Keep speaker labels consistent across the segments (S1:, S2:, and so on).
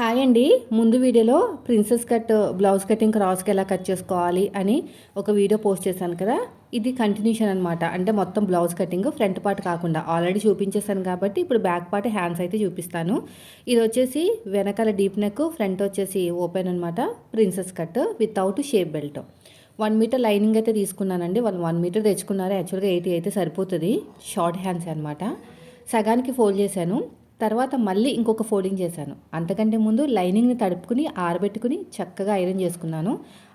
S1: Hi అండి. ముందు వీడియోలో ప్రిన్సెస్ కట్ బ్లౌజ్ కటింగ్ క్రాస్కి ఎలా కట్ చేసుకోవాలి అని ఒక వీడియో పోస్ట్ చేశాను కదా. ఇది కంటిన్యూషన్ అనమాట అంటే మొత్తం బ్లౌజ్ కటింగ్ ఫ్రంట్ పార్ట్ కాకుండా. ఆల్రెడీ చూపించేశాను కాబట్టి ఇప్పుడు బ్యాక్ పార్ట్ హ్యాండ్స్ అయితే చూపిస్తాను. ఇది వచ్చేసి వెనకాల డీప్ నెక్ ఫ్రంట్ వచ్చేసి ఓపెన్ అనమాట princess cut without shape belt. One metre lining అయితే తీసుకున్నానండి. వాళ్ళు వన్ మీటర్ తెచ్చుకున్నారు. యాక్చువల్గా ఎయిటీ అయితే సరిపోతుంది. షార్ట్ హ్యాండ్స్ అనమాట సగానికి ఫోల్డ్ చేశాను. తర్వాత మళ్ళీ ఇంకొక ఫోల్డింగ్ చేశాను. అంతకంటే ముందు లైనింగ్ని తడుపుకుని ఆరబెట్టుకుని చక్కగా ఐరన్ చేసుకున్నాను.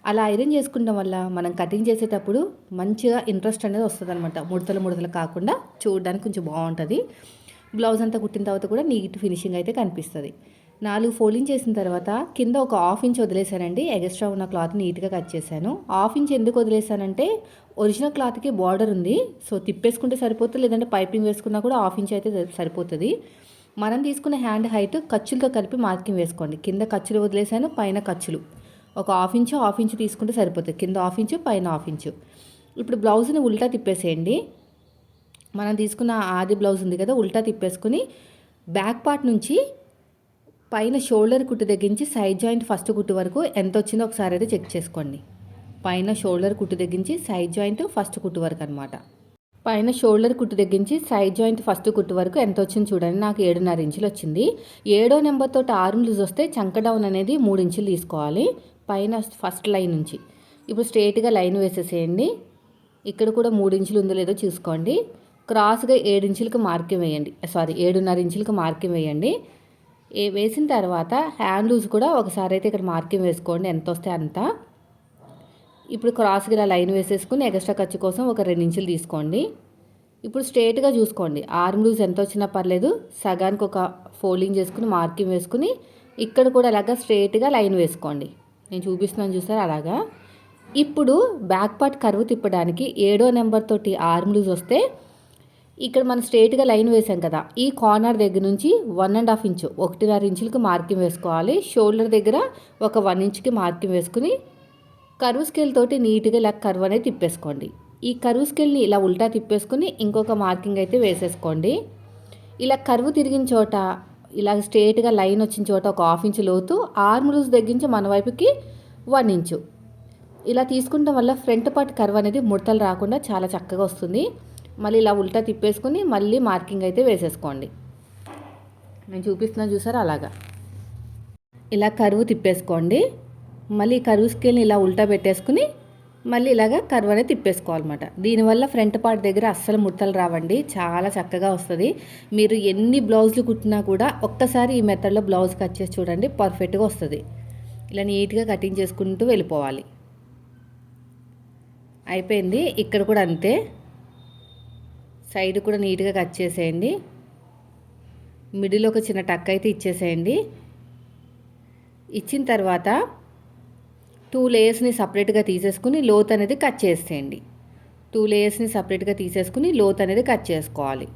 S1: అలా ఐరన్ చేసుకోవడం వల్ల మనం కటింగ్ చేసేటప్పుడు మంచిగా ఇంట్రెస్ట్ అనేది వస్తుంది అనమాట ముడతలు ముడతలు కాకుండా చూడడానికి కొంచెం బాగుంటుంది. బ్లౌజ్ అంతా కుట్టిన తర్వాత కూడా నీట్ ఫినిషింగ్ అయితే కనిపిస్తుంది. నాలుగు ఫోల్డింగ్ చేసిన తర్వాత కింద ఒక హాఫ్ ఇంచ్ వదిలేసానండి ఎగస్ట్రా ఉన్న క్లాత్ నీట్గా కట్ చేశాను. హాఫ్ ఇంచ్ ఎందుకు వదిలేశానంటే ఒరిజినల్ క్లాత్కి బార్డర్ ఉంది. సో తిప్పేసుకుంటే సరిపోతుంది. లేదంటే పైపింగ్ వేసుకున్నా కూడా హాఫ్ ఇంచ్ అయితే సరిపోతుంది. మనం తీసుకున్న హ్యాండ్ హైట్ ఖర్చులతో కలిపి మార్కింగ్ వేసుకోండి. కింద ఖర్చులు వదిలేసాను పైన ఖర్చులు. ఒక హాఫ్ ఇంచు హాఫ్ ఇంచు తీసుకుంటే సరిపోతుంది. కింద హాఫ్ ఇంచు పైన హాఫ్ ఇంచు. ఇప్పుడు బ్లౌజ్ని ఉల్టా తిప్పేసేయండి. మనం తీసుకున్న ఆది బ్లౌజ్ ఉంది కదా ఉల్టా తిప్పేసుకుని బ్యాక్ పార్ట్ నుంచి పైన షోల్డర్ కుట్టు తగ్గించి సైడ్ జాయింట్ ఫస్ట్ కుట్టు వరకు ఎంత వచ్చిందో ఒకసారి అయితే చెక్ చేసుకోండి. పైన షోల్డర్ కుట్టు తగ్గించి సైడ్ జాయింట్ ఫస్ట్ కుట్టు వరకు అనమాట పైన షోల్డర్ కుట్టు తగ్గించి సైడ్ జాయింట్ ఫస్ట్ కుట్టు వరకు ఎంత వచ్చింది చూడండి. నాకు ఏడున్నర ఇంచులు వచ్చింది. ఏడో నెంబర్ తోటి లూజ్ వస్తే చంక డౌన్ అనేది మూడు ఇంచులు తీసుకోవాలి. పైన ఫస్ట్ లైన్ నుంచి. ఇప్పుడు స్ట్రేట్గా లైన్ వేసేసేయండి. ఇక్కడ కూడా మూడు ఇంచులు ఉందో లేదో చూసుకోండి. క్రాస్గా ఏడు ఇంచులకు మార్కింగ్ వేయండి. సారీ ఏడున్నర ఇంచులకు మార్కింగ్ వేయండి. ఏ వేసిన తర్వాత హ్యాండ్ లూజ్ కూడా ఒకసారి అయితే ఇక్కడ మార్కింగ్ వేసుకోండి. ఎంత వస్తే అంత. ఇప్పుడు క్రాస్కి ఇలా లైన్ వేసేసుకుని ఎక్స్ట్రా ఖర్చు కోసం ఒక రెండు ఇంచులు తీసుకోండి. ఇప్పుడు స్ట్రేట్గా చూసుకోండి. ఆర్మ్ లూజ్ ఎంత వచ్చినా పర్లేదు. సగానికి ఒక ఫోల్డింగ్ చేసుకుని మార్కింగ్ వేసుకుని ఇక్కడ కూడా అలాగా స్ట్రేట్గా లైన్ వేసుకోండి. నేను చూపిస్తున్నాను చూసారు? అలాగా. ఇప్పుడు బ్యాక్ పార్ట్ కరువు తిప్పడానికి ఏడో నెంబర్ తోటి ఆర్మ్ లూజ్ వస్తే ఇక్కడ మనం స్ట్రేట్గా లైన్ వేసాం కదా. ఈ కార్నర్ దగ్గర నుంచి వన్ అండ్ హాఫ్ ఇంచు ఒకటిన్నర ఇంచులకి మార్కింగ్ వేసుకోవాలి. షోల్డర్ దగ్గర ఒక వన్ ఇంచ్కి మార్కింగ్ వేసుకుని కరువు స్కేల్ తోటి నీట్గా ఇలా కరువు అనేది తిప్పేసుకోండి. ఈ కరువు స్కేల్ని ఇలా ఉల్టా తిప్పేసుకుని ఇంకొక మార్కింగ్ అయితే వేసేసుకోండి. ఇలా కరువు తిరిగిన చోట ఇలా స్ట్రేట్గా లైన్ వచ్చిన చోట ఒక హాఫ్ ఇంచు లోతు ఆర్మ్ లూజ్ తగ్గించి మన వైపుకి వన్ ఇంచు. ఇలా తీసుకుంటాం వల్ల ఫ్రంట్ పార్ట్ కర్వ్ అనేది ముడతలు రాకుండా చాలా చక్కగా వస్తుంది. మళ్ళీ ఇలా ఉల్టా తిప్పేసుకుని మళ్ళీ మార్కింగ్ అయితే వేసేసుకోండి. నేను చూపిస్తున్నా చూసారా అలాగా? ఇలా కరువు తిప్పేసుకోండి. మళ్ళీ కరువు స్కేల్ని ఇలా ఉల్టా పెట్టేసుకుని మళ్ళీ ఇలాగ కర్వ్ అనేది తిప్పేసుకోవాలన్నమాట. దీనివల్ల ఫ్రంట్ పార్ట్ దగ్గర అస్సలు ముడతలు రావండి. చాలా చక్కగా వస్తుంది. మీరు ఎన్ని బ్లౌజులు కుట్టినా కూడా ఒక్కసారి ఈ మెథడ్లో బ్లౌజ్ కట్ చేసి చూడండి పర్ఫెక్ట్గా వస్తుంది. ఇలా నీట్గా కటింగ్ చేసుకుంటూ వెళ్ళిపోవాలి. అయిపోయింది. ఇక్కడ కూడా అంతే. సైడ్ కూడా నీట్గా కట్ చేసేయండి. మిడిల్ ఒక చిన్న టక్ అయితే ఇచ్చేసేయండి. ఇచ్చిన తర్వాత టూ లేయర్స్ని సపరేట్గా తీసేసుకుని లోత్ అనేది కట్ చేసేయండి. టూ లేయర్స్ని సపరేట్గా తీసేసుకుని లోత్ అనేది కట్ చేసుకోవాలి.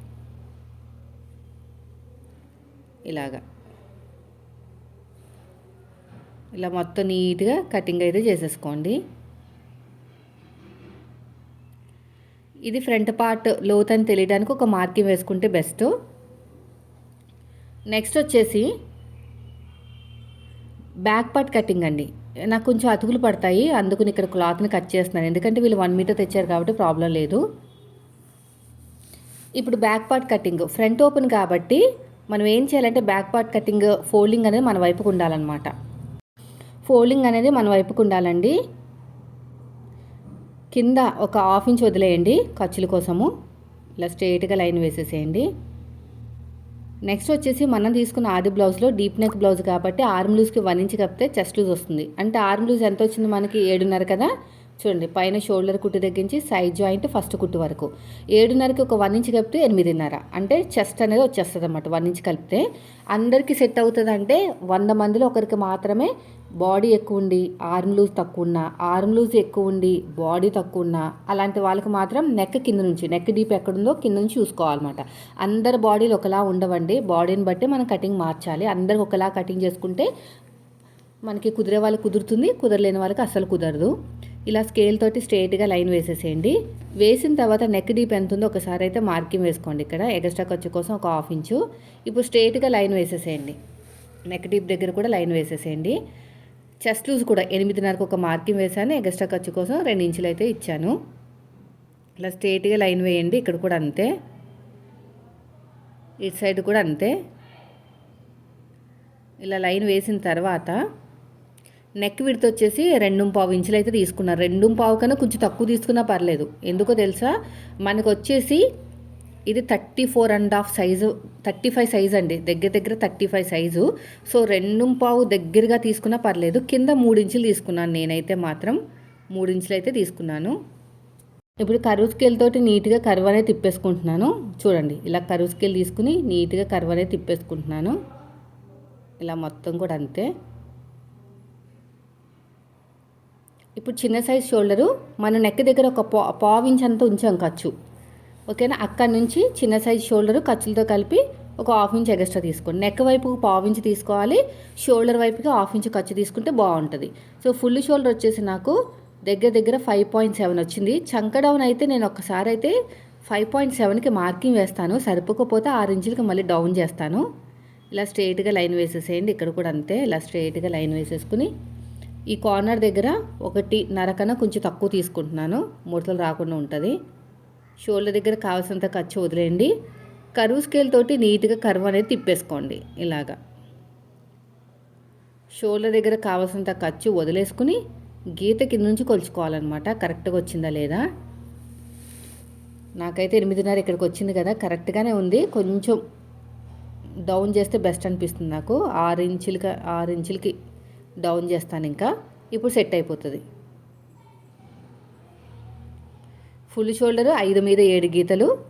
S1: ఇలాగా. ఇలా మొత్తం నీట్గా కటింగ్ అయితే చేసేసుకోండి. ఇది ఫ్రంట్ పార్ట్ లోత్ అని తెలియడానికి ఒక మార్కింగ్ వేసుకుంటే బెస్ట్. నెక్స్ట్ వచ్చేసి బ్యాక్ పార్ట్ కటింగ్ అండి. నాకు కొంచెం అతుకులు పడతాయి అందుకని ఇక్కడ క్లాత్ని కట్ చేస్తున్నాను. ఎందుకంటే వీళ్ళు వన్ మీటర్ తెచ్చారు కాబట్టి ప్రాబ్లం లేదు. ఇప్పుడు back part cutting front open కాబట్టి మనం ఏం చేయాలంటే బ్యాక్ పార్ట్ కటింగ్ ఫోల్డింగ్ అనేది మన వైపుకు ఉండాలన్నమాట. ఫోల్డింగ్ అనేది మన వైపుకు ఉండాలండి. కింద ఒక హాఫ్ ఇంచ్ వదిలేయండి ఖర్చుల కోసము. ఇలా స్ట్రైట్గా లైన్ వేసేసేయండి. నెక్స్ట్ వచ్చేసి మనం తీసుకున్న ఆది బ్లౌజ్లో డీప్ నెక్ బ్లౌజ్ కాబట్టి ఆర్మ్ లూజ్కి వన్ ఇంచ్ కప్పితే చెస్ట్ లూజ్ వస్తుంది. అంటే ఆర్మ్ లూజ్ ఎంత వచ్చింది మనకి? ఏడున్నర కదా? చూడండి పైన షోల్డర్ కుట్టు తగ్గించి సైడ్ జాయింట్ ఫస్ట్ కుట్టు వరకు. ఏడున్నరకి ఒక వన్ ఇంచ్ కలిపితే ఎనిమిదిన్నర. అంటే చెస్ట్ అనేది వచ్చేస్తుంది అనమాట వన్ ఇంచ్ కలిపితే. అందరికీ సెట్ అవుతుంది అంటే వంద మందిలో ఒకరికి మాత్రమే బాడీ ఎక్కువ ఉండి ఆర్మ్ లూజ్ తక్కువ ఉన్న ఆర్మ్ లూజ్ ఎక్కువ ఉండి బాడీ తక్కువ ఉన్న అలాంటి వాళ్ళకి మాత్రం నెక్ కింద నుంచి నెక్ డీప్ ఎక్కడుందో కింద నుంచి చూసుకోవాలన్నమాట. అందరి బాడీలు ఒకలా ఉండవండి. బాడీని బట్టి మనం కటింగ్ మార్చాలి. అందరికి ఒకలా కటింగ్ చేసుకుంటే మనకి కుదిరే వాళ్ళకి కుదురుతుంది కుదరలేని వాళ్ళకి అస్సలు కుదరదు. ఇలా స్కేల్ తోటి స్ట్రైట్గా లైన్ వేసేసేయండి. వేసిన తర్వాత నెక్ డీప్ ఎంత ఉందో ఒకసారి అయితే మార్కింగ్ వేసుకోండి ఇక్కడ. ఎక్స్ట్రా ఖర్చు కోసం ఒక హాఫ్ ఇంచు. ఇప్పుడు స్ట్రేట్గా లైన్ వేసేసేయండి. నెక్ డీప్ దగ్గర కూడా లైన్ వేసేసేయండి. చెస్ట్ లూజ్ కూడా ఎనిమిదిన్నరకు ఒక మార్కింగ్ వేసాను ఎగస్ట్రా ఖర్చు కోసం రెండు ఇంచులు అయితే ఇచ్చాను. ఇలా స్ట్రేట్గా లైన్ వేయండి. ఇక్కడ కూడా అంతే. ఇటు సైడ్ కూడా అంతే. ఇలా లైన్ వేసిన తర్వాత నెక్ విడత వచ్చేసి రెండు పావు ఇంచులు అయితే తీసుకున్నారు రెండు పావు కన్నా కొంచెం తక్కువ తీసుకున్నా పర్లేదు. ఎందుకో తెలుసా? మనకు వచ్చేసి ఇది thirty four and half size thirty five size అండి. దగ్గర దగ్గర థర్టీ ఫైవ్ సైజు. సో రెండు పావు దగ్గరగా తీసుకున్నా పర్లేదు. కింద మూడు ఇంచులు తీసుకున్నాను నేనైతే మాత్రం. మూడు ఇంచులు అయితే తీసుకున్నాను. ఇప్పుడు కరువు నీట్గా కరువు అనేది తిప్పేసుకుంటున్నాను. చూడండి ఇలా కరువు స్కేల్ తీసుకుని నీట్గా కరువు అనేది తిప్పేసుకుంటున్నాను. ఇలా మొత్తం కూడా అంతే. ఇప్పుడు చిన్న సైజ్ షోల్డరు. మన నెక్ దగ్గర ఒక పా పావు ఇంచ్ అంతా ఉంచాం ఖర్చు. ఓకేనా? అక్కడ నుంచి చిన్న సైజ్ షోల్డర్ ఖర్చులతో కలిపి ఒక హాఫ్ ఇంచ్ ఎగస్ట్రా తీసుకోండి. నెక్ వైపు పావు ఇంచ్ తీసుకోవాలి. షోల్డర్ వైపుకి హాఫ్ ఇంచ్ ఖర్చు తీసుకుంటే బాగుంటుంది. సో ఫుల్ షోల్డర్ వచ్చేసి నాకు దగ్గర దగ్గర ఫైవ్ పాయింట్ సెవెన్ వచ్చింది. చంక డౌన్ అయితే నేను ఒక్కసారి అయితే ఫైవ్ పాయింట్ సెవెన్కి మార్కింగ్ వేస్తాను. సరిపోకపోతే ఆరు ఇంచులకి మళ్ళీ డౌన్ చేస్తాను. ఇలా స్ట్రైట్గా లైన్ వేసేసేయండి. ఇక్కడ కూడా అంతే. ఇలా స్ట్రైట్గా లైన్ వేసేసుకుని ఈ కార్నర్ దగ్గర ఒకటి నరకన కొంచెం తక్కువ తీసుకుంటున్నాను. ముడతలు రాకుండా ఉంటుంది. షోల్డర్ దగ్గర కావాల్సినంత ఖర్చు వదిలేయండి. కరువు స్కేల్ తోటి నీట్గా కరువు అనేది తిప్పేసుకోండి. ఇలాగా. షోల్డర్ దగ్గర కావాల్సినంత ఖర్చు వదిలేసుకుని గీత కింద నుంచి కొలుచుకోవాలన్నమాట. కరెక్ట్గా వచ్చిందా లేదా? నాకైతే ఎనిమిదిన్నర ఇక్కడికి వచ్చింది కదా. కరెక్ట్గానే ఉంది. కొంచెం డౌన్ చేస్తే బెస్ట్ అనిపిస్తుంది నాకు. ఆరు ఇంచులకి ఆరు ఇంచులకి డౌన్ చేస్తాను ఇంకా. ఇప్పుడు సెట్ అయిపోతుంది. ఫుల్ షోల్డర్ ఐదు మీద ఏడు గీతలు.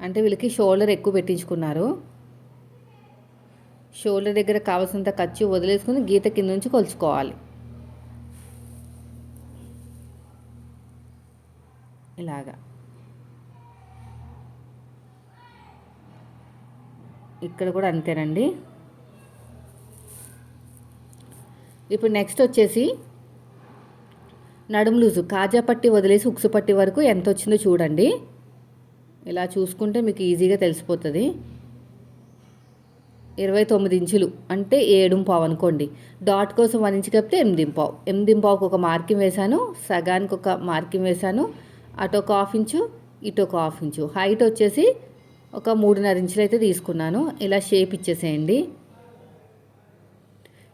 S1: అంటే వీళ్ళకి షోల్డర్ ఎక్కువ పెట్టించుకున్నారు. షోల్డర్ దగ్గర కావాల్సినంత ఖర్చు వదిలేసుకుని గీత కింద నుంచి కొలుచుకోవాలి. ఇలాగా. ఇక్కడ కూడా అంతేనండి. ఇప్పుడు నెక్స్ట్ వచ్చేసి నడుము లూజు కాజా పట్టి వదిలేసి ఉక్సు పట్టి వరకు ఎంత వచ్చిందో చూడండి. ఇలా చూసుకుంటే మీకు ఈజీగా తెలిసిపోతుంది. ఇరవై తొమ్మిది ఇంచులు అంటే ఏడు పావు అనుకోండి. డాట్ కోసం వన్ ఇంచు కప్పితే ఎనిమిది పావు. ఎనిమిది పావుకు ఒక మార్కింగ్ వేశాను సగానికి ఒక మార్కింగ్ వేశాను అటు ఒక హాఫ్ ఇంచు ఇటు ఒక హాఫ్ ఇంచు. హైట్ వచ్చేసి ఒక మూడున్నర ఇంచులు అయితే తీసుకున్నాను. ఇలా షేప్ ఇచ్చేసేయండి.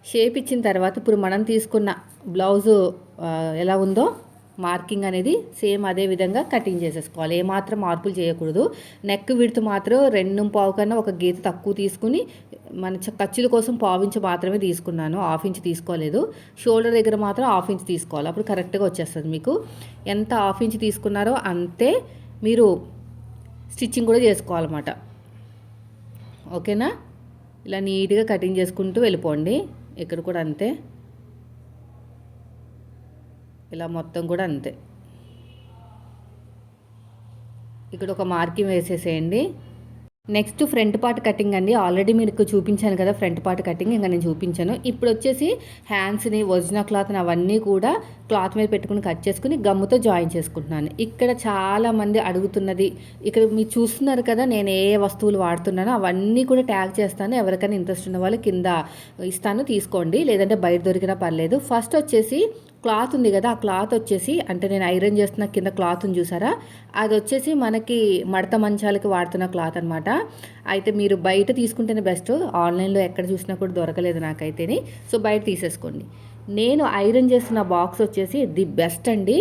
S1: షేప్ ఇచ్చిన తర్వాత ఇప్పుడు మనం తీసుకున్న బ్లౌజు ఎలా ఉందో మార్కింగ్ అనేది సేమ్ అదే విధంగా కటింగ్ చేసేసుకోవాలి. ఏమాత్రం మార్పులు చేయకూడదు. నెక్ విడుతు మాత్రం రెండు పావు కన్నా ఒక గీత తక్కువ తీసుకుని మన ఖర్చుల కోసం పావు ఇంచు మాత్రమే తీసుకున్నాను. హాఫ్ ఇంచ్ తీసుకోలేదు. షోల్డర్ దగ్గర మాత్రం హాఫ్ ఇంచ్ తీసుకోవాలి. అప్పుడు కరెక్ట్గా వచ్చేస్తుంది మీకు. ఎంత హాఫ్ ఇంచ్ తీసుకున్నారో అంతే మీరు స్టిచ్చింగ్ కూడా చేసుకోవాలన్నమాట. ఓకేనా? ఇలా నీట్గా కటింగ్ చేసుకుంటూ వెళ్ళిపోండి. ఇక్కడ కూడా అంతే. ఇలా మొత్తం కూడా అంతే. ఇక్కడ ఒక మార్కింగ్ వేసేసేయండి. నెక్స్ట్ ఫ్రంట్ పార్ట్ కటింగ్ అండి. ఆల్రెడీ మీకు చూపించాను కదా ఫ్రంట్ పార్ట్ కటింగ్ ఇంకా నేను చూపించాను. ఇప్పుడు వచ్చేసి హ్యాండ్స్ని ఒరిజినల్ క్లాత్ని అవన్నీ కూడా క్లాత్ మీద పెట్టుకుని కట్ చేసుకుని గమ్ముతో జాయిన్ చేసుకుంటున్నాను. ఇక్కడ చాలామంది అడుగుతున్నది ఇక్కడ మీరు చూస్తున్నారు కదా నేను ఏ వస్తువులు వాడుతున్నానో అవన్నీ కూడా ట్యాగ్ చేస్తాను. ఎవరికైనా ఇంట్రెస్ట్ ఉన్న వాళ్ళు కింద ఇస్తాను తీసుకోండి. లేదంటే బయట దొరికినా పర్లేదు. ఫస్ట్ వచ్చేసి క్లాత్ ఉంది కదా ఆ క్లాత్ వచ్చేసి అంటే నేను ఐరన్ చేస్తున్న కింద క్లాత్ ఉంది చూసారా? అది వచ్చేసి మనకి మడత మంచాలకి వాడుతున్న క్లాత్ అనమాట అయితే మీరు బయట తీసుకుంటేనే బెస్ట్. ఆన్లైన్లో ఎక్కడ చూసినా కూడా దొరకలేదు నాకైతేనే. సో బయట తీసేసుకోండి. నేను ఐరన్ చేస్తున్న బాక్స్ వచ్చేసి ది బెస్ట్ అండి.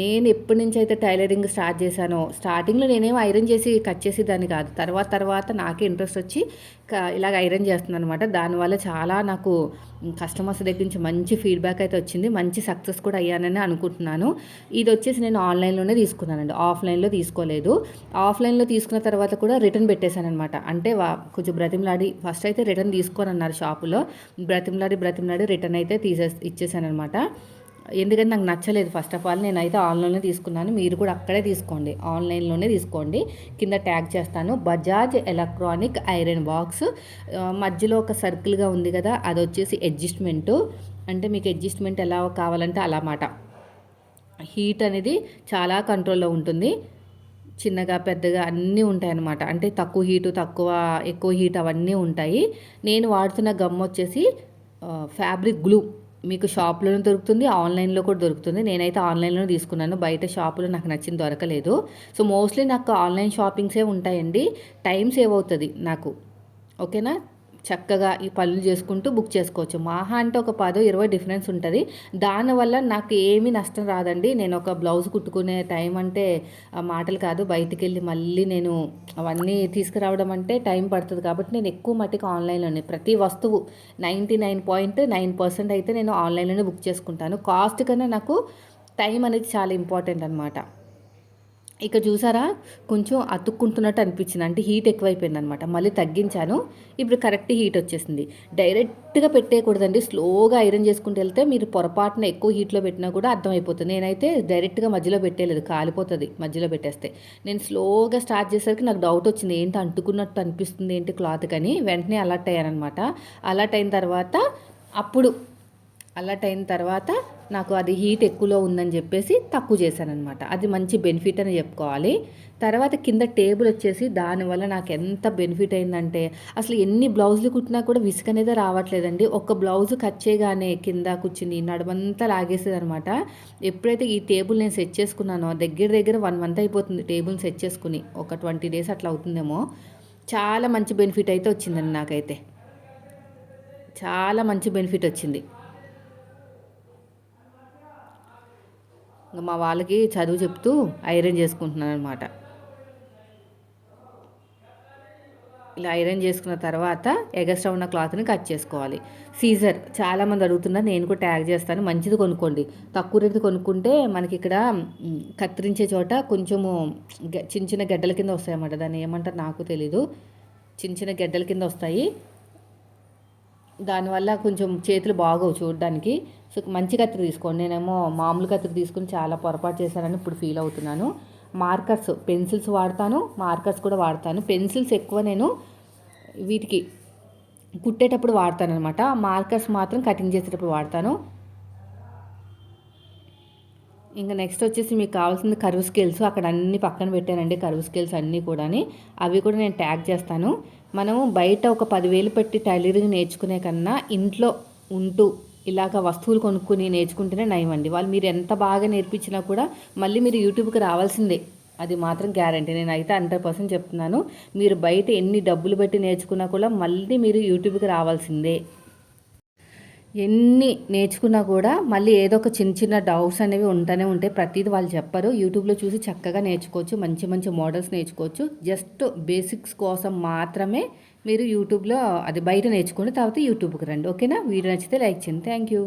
S1: నేను ఎప్పటి నుంచి అయితే టైలరింగ్ స్టార్ట్ చేశానో స్టార్టింగ్లో నేనేం ఐరన్ చేసి కట్ చేసేదాన్ని కాదు. తర్వాత తర్వాత నాకే ఇంట్రెస్ట్ వచ్చి ఇలాగ ఐరన్ చేస్తున్నాను అనమాట దానివల్ల చాలా నాకు కస్టమర్స్ దగ్గర నుంచి మంచి ఫీడ్బ్యాక్ అయితే వచ్చింది. మంచి సక్సెస్ కూడా అయ్యానని అనుకుంటున్నాను. ఇది వచ్చేసి నేను ఆన్లైన్లోనే తీసుకున్నానండి. ఆఫ్లైన్లో తీసుకోలేదు. ఆఫ్లైన్లో తీసుకున్న తర్వాత కూడా రిటర్న్ పెట్టేశాను అనమాట అంటే కొంచెం బ్రతిమలాడి ఫస్ట్ అయితే రిటర్న్ తీసుకోనన్నారు షాపులో. బ్రతిమలాడి బ్రతిమలాడి రిటర్న్ అయితే తీసే ఇచ్చేసాను అనమాట ఎందుకంటే నాకు నచ్చలేదు ఫస్ట్ ఆఫ్ ఆల్ నేనైతే ఆన్లైన్లో తీసుకున్నాను. మీరు కూడా అక్కడే తీసుకోండి. ఆన్లైన్లోనే తీసుకోండి. కింద ట్యాగ్ చేస్తాను. Bajaj electronic iron box. మధ్యలో ఒక సర్కిల్గా ఉంది కదా అది వచ్చేసి అడ్జస్ట్మెంటు. అంటే మీకు అడ్జస్ట్మెంట్ ఎలా కావాలంటే అలా మాట. హీట్ అనేది చాలా కంట్రోల్లో ఉంటుంది. చిన్నగా పెద్దగా అన్నీ ఉంటాయన్నమాట. అంటే తక్కువ హీటు తక్కువ ఎక్కువ హీట్ అవన్నీ ఉంటాయి. నేను వాడుతున్న గమ్ వచ్చేసి ఫ్యాబ్రిక్ గ్లూ. మీకు షాప్లోనే దొరుకుతుంది ఆన్లైన్లో కూడా దొరుకుతుంది. నేనైతే ఆన్లైన్లో తీసుకున్నాను. బయట షాపులో నాకు నచ్చింది దొరకలేదు. సో మోస్ట్లీ నాకు ఆన్లైన్ షాపింగ్సే ఉంటాయండి. టైం సేవ్ అవుతుంది నాకు. ఓకేనా? చక్కగా ఈ పనులు చేసుకుంటూ బుక్ చేసుకోవచ్చు. మాహా అంటే ఒక పదో ఇరవై డిఫరెన్స్ ఉంటుంది. దానివల్ల నాకు ఏమీ నష్టం రాదండి. నేను ఒక బ్లౌజ్ కుట్టుకునే టైం అంటే మాటలు కాదు. బయటికి వెళ్ళి మళ్ళీ నేను అవన్నీ తీసుకురావడం అంటే టైం పడుతుంది. కాబట్టి నేను ఎక్కువ మట్టికి ఆన్లైన్లోనే ప్రతి వస్తువు ninety nine point nine percent అయితే నేను ఆన్లైన్లోనే బుక్ చేసుకుంటాను. కాస్ట్ కన్నా నాకు టైం అనేది చాలా ఇంపార్టెంట్ అనమాట ఇక చూసారా? కొంచెం అతుక్కుంటున్నట్టు అనిపించింది. అంటే హీట్ ఎక్కువైపోయింది అనమాట మళ్ళీ తగ్గించాను. ఇప్పుడు కరెక్ట్ హీట్ వచ్చేసింది. డైరెక్ట్గా పెట్టేయకూడదండి. స్లోగా ఐరన్ చేసుకుంటూ వెళ్తే మీరు పొరపాటున ఎక్కువ హీట్లో పెట్టినా కూడా అర్థమైపోతుంది. నేనైతే డైరెక్ట్గా మధ్యలో పెట్టేయలేదు. కాలిపోతుంది మధ్యలో పెట్టేస్తే. నేను స్లోగా స్టార్ట్ చేసరికి నాకు డౌట్ వచ్చింది. ఏంటి అంటుకున్నట్టు అనిపిస్తుంది? ఏంటి క్లాత్ కానీ? వెంటనే అలర్ట్ అయ్యానమాట అలర్ట్ అయిన తర్వాత అప్పుడు అలర్ట్ అయిన తర్వాత నాకు అది హీట్ ఎక్కువలో ఉందని చెప్పేసి తక్కువ చేశానమాట అది మంచి బెనిఫిట్ అని చెప్పుకోవాలి. తర్వాత కింద టేబుల్ వచ్చేసి దానివల్ల నాకు ఎంత బెనిఫిట్ అయిందంటే అసలు ఎన్ని బ్లౌజులు కుట్టినా కూడా విసుక అనేది రావట్లేదండి. ఒక బ్లౌజ్ కట్ చేయగానే కింద కూర్చుని నడుమంతా లాగేసేది అనమాట ఎప్పుడైతే ఈ టేబుల్ నేను సెట్ చేసుకున్నానో దగ్గర దగ్గర వన్ మంత్ అయిపోతుంది టేబుల్ సెట్ చేసుకుని. ఒక ట్వంటీ డేస్ అట్లా అవుతుందేమో. చాలా మంచి బెనిఫిట్ అయితే వచ్చిందండి నాకైతే. చాలా మంచి బెనిఫిట్ వచ్చింది. ఇంకా మా వాళ్ళకి చదువు చెప్తూ ఐరన్ చేసుకుంటున్నాను అనమాట ఇలా ఐరన్ చేసుకున్న తర్వాత ఎగస్ట్రా ఉన్న క్లాత్ని కట్ చేసుకోవాలి. సీజర్ చాలామంది అడుగుతున్నారు నేను కూడా ట్యాగ్ చేస్తాను మంచిది కొనుక్కోండి. తక్కువ రేటు కొనుక్కుంటే మనకి ఇక్కడ కత్తిరించే చోట కొంచెము చిన్న చిన్న గడ్డల కింద వస్తాయి అన్నమాట దాన్ని ఏమంటారు నాకు తెలీదు. చిన్న చిన్న గడ్డల కింద వస్తాయి. దానివల్ల కొంచెం చేతులు బాగోవు చూడడానికి. సో మంచి కత్తి తీసుకోండి. నేనేమో మామూలు కత్తి తీసుకుని చాలా పొరపాటు చేశానని ఇప్పుడు ఫీల్ అవుతున్నాను. మార్కర్స్ పెన్సిల్స్ వాడతాను. మార్కర్స్ కూడా వాడతాను. పెన్సిల్స్ ఎక్కువ నేను వీటికి కుట్టేటప్పుడు వాడతాను అనమాట మార్కర్స్ మాత్రం కటింగ్ చేసేటప్పుడు వాడతాను. ఇంకా నెక్స్ట్ వచ్చేసి మీకు కావాల్సింది కరువు స్కేల్స్ అక్కడ అన్ని పక్కన పెట్టానండి కరువు స్కేల్స్ అన్నీ కూడా అవి కూడా నేను ట్యాగ్ చేస్తాను. మనము బయట ఒక పదివేలు పెట్టి టైలరింగ్ నేర్చుకునే కన్నా ఇంట్లో ఉంటూ ఇలాగ వస్తువులు కొనుక్కుని నేర్చుకుంటేనే నయమండి. వాళ్ళు మీరు ఎంత బాగా నేర్పించినా కూడా మళ్ళీ మీరు యూట్యూబ్కి రావాల్సిందే. అది మాత్రం గ్యారంటీ. నేనైతే హండ్రెడ్ పర్సెంట్ చెప్తున్నాను. మీరు బయట ఎన్ని డబ్బులు పెట్టి నేర్చుకున్నా కూడా మళ్ళీ మీరు యూట్యూబ్కి రావాల్సిందే. ఎన్ని నేర్చుకున్నా కూడా మళ్ళీ ఏదో ఒక చిన్న చిన్న డౌట్స్ అనేవి ఉంటూనే ఉంటాయి. ప్రతిదీ వాళ్ళు చెప్పరు. యూట్యూబ్లో చూసి చక్కగా నేర్చుకోవచ్చు. మంచి మంచి మోడల్స్ నేర్చుకోవచ్చు. జస్ట్ బేసిక్స్ కోసం మాత్రమే మీరు యూట్యూబ్లో అది బయట నేర్చుకుని తర్వాత యూట్యూబ్కి రండి. ఓకేనా? వీడియో నచ్చితే లైక్ చేయండి. Thank you.